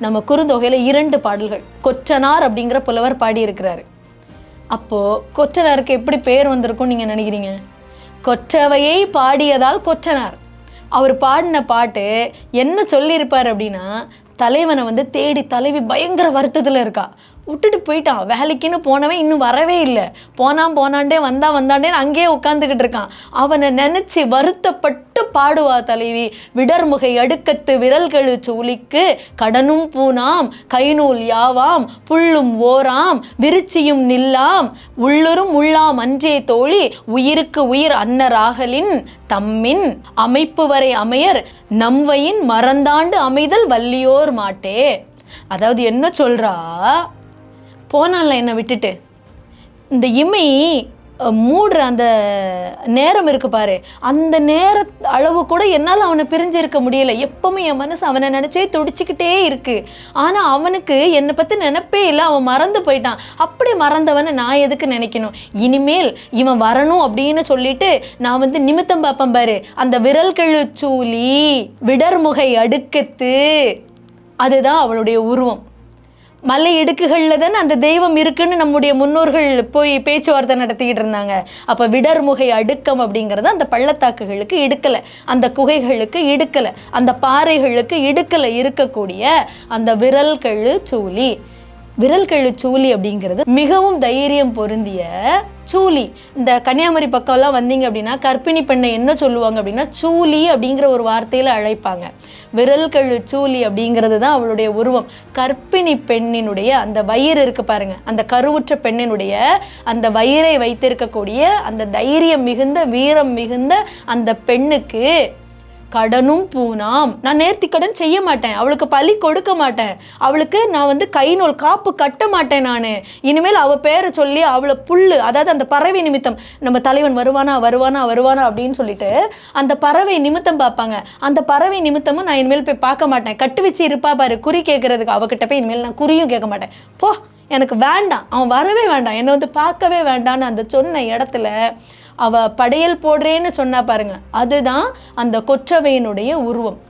நம்ம குறுந்தொகையில இரண்டு பாடல்கள் கொற்றனார் அப்படிங்கிற புலவர் பாடி இருக்கிறாரு அப்போ கொற்றனாருக்கு எப்படி பேர் வந்திருக்கும் நீங்க நினைக்கிறீங்க? கொற்றவையை பாடியதால் கொற்றனார். அவர் பாடின பாட்டு என்ன சொல்லியிருப்பார் அப்படின்னா தலைவனை வந்து தேடி தலைவி பயங்கர வருத்தத்தில் இருக்கா. விட்டுட்டு போயிட்டான். வேலைக்குன்னு போனவன் இன்னும் வரவே இல்லை. போனான் போனாண்டே வந்தா வந்தாண்டேன்னு அங்கேயே உட்காந்துக்கிட்டு இருக்கான். அவனை நினச்சி வருத்தப்பட்டு பாடுவா தலைவி. விடர்முகை அடுக்கத்து விரல் கழிச்சு உலிக்கு கடனும் பூனாம் கைநூல் யாவாம் புல்லும் ஓராம் விருச்சியும் நில்லாம் உள்ளுரும் உள்ளாம் அன்றே தோழி உயிருக்கு உயிர் அன்னராகலின் தம்மின் அமைப்பு வரை அமையர் நம்வையின் மறந்தாண்டு அமைதல் வல்லியோர் மாட்டே. அதாவது என்ன சொல்றா? போனான்ல என்னை விட்டுட்டு. இந்த இமை மூடுற அந்த நேரம் இருக்கு பாரு. அந்த நேர அளவு கூட என்னால் அவனை பிரிஞ்சு இருக்க முடியல. எப்பவுமே என் மனசு அவனை நினச்சே துடிச்சிக்கிட்டே இருக்கு. ஆனால் அவனுக்கு என்னை பற்றி நினப்பே இல்லை. அவன் மறந்து போயிட்டான். அப்படி மறந்தவனை நான் எதுக்கு நினைக்கணும்? இனிமேல் இவன் வரணும் அப்படின்னு சொல்லிட்டு நான் வந்து நிமித்தம் பார்ப்பேன் பாரு. அந்த விரல் கெழுச்சூலி விடர்முகை அடுக்கத்து அதுதான் அவளுடைய உருவம். மலை இடுக்குகளில் தானே அந்த தெய்வம் இருக்குன்னு நம்முடைய முன்னோர்கள் போய் பேச்சுவார்த்தை நடத்திக்கிட்டு இருந்தாங்க. அப்போ விடர்முகை அடுக்கம் அப்படிங்கிறது அந்த பள்ளத்தாக்குகளுக்கு இடுக்கலை. அந்த குகைகளுக்கு இடுக்கலை. அந்த பாறைகளுக்கு இடுக்கலை. இருக்கக்கூடிய அந்த விரல் கெழு சூலி. விரல் கழு சூலி அப்படிங்கிறது மிகவும் தைரியம் பொருந்திய சூலி. இந்த கன்னியாகுமரி பக்கம்லாம் வந்தீங்க அப்படின்னா கர்ப்பிணி பெண்ணை என்ன சொல்லுவாங்க அப்படின்னா சூலி அப்படிங்கிற ஒரு வார்த்தையில் அழைப்பாங்க. விரல் கழு சூலி அப்படிங்கிறது தான் அவளுடைய உருவம். கர்ப்பிணி பெண்ணினுடைய அந்த வயிறு இருக்கு பாருங்க. அந்த கருவுற்ற பெண்ணினுடைய அந்த வயிறை வைத்திருக்கக்கூடிய அந்த தைரியம் மிகுந்த வீரம் மிகுந்த அந்த பெண்ணுக்கு கடனும் பூனாம். நான் நேர்த்தி கடன் செய்ய மாட்டேன். அவளுக்கு பழி கொடுக்க மாட்டேன். அவளுக்கு நான் வந்து கை நூல் காப்பு கட்ட மாட்டேன் நான். இனிமேல் அவள் பேரை சொல்லி அவளை புல்லு அதாவது அந்த பறவை நிமித்தம் நம்ம தலைவன் வருவானா வருவானா வருவானா அப்படின்னு சொல்லிட்டு அந்த பறவை நிமித்தம் பார்ப்பாங்க. அந்த பறவை நிமித்தமும் நான் இனிமேல் போய் பார்க்க மாட்டேன். கட்டு வச்சு இருப்பா பாரு குறி கேட்கறதுக்கு அவகிட்ட போய் இனிமேல் நான் குறியும் கேட்க மாட்டேன். போ எனக்கு வேண்டாம். அவன் வரவே வேண்டாம். என்னை வந்து பார்க்கவே வேண்டான்னு அந்த சொன்ன இடத்துல அவ படையல் போடுறேன்னு சொன்னா பாருங்க. அதுதான் அந்த கொற்றவையினுடைய உருவம்.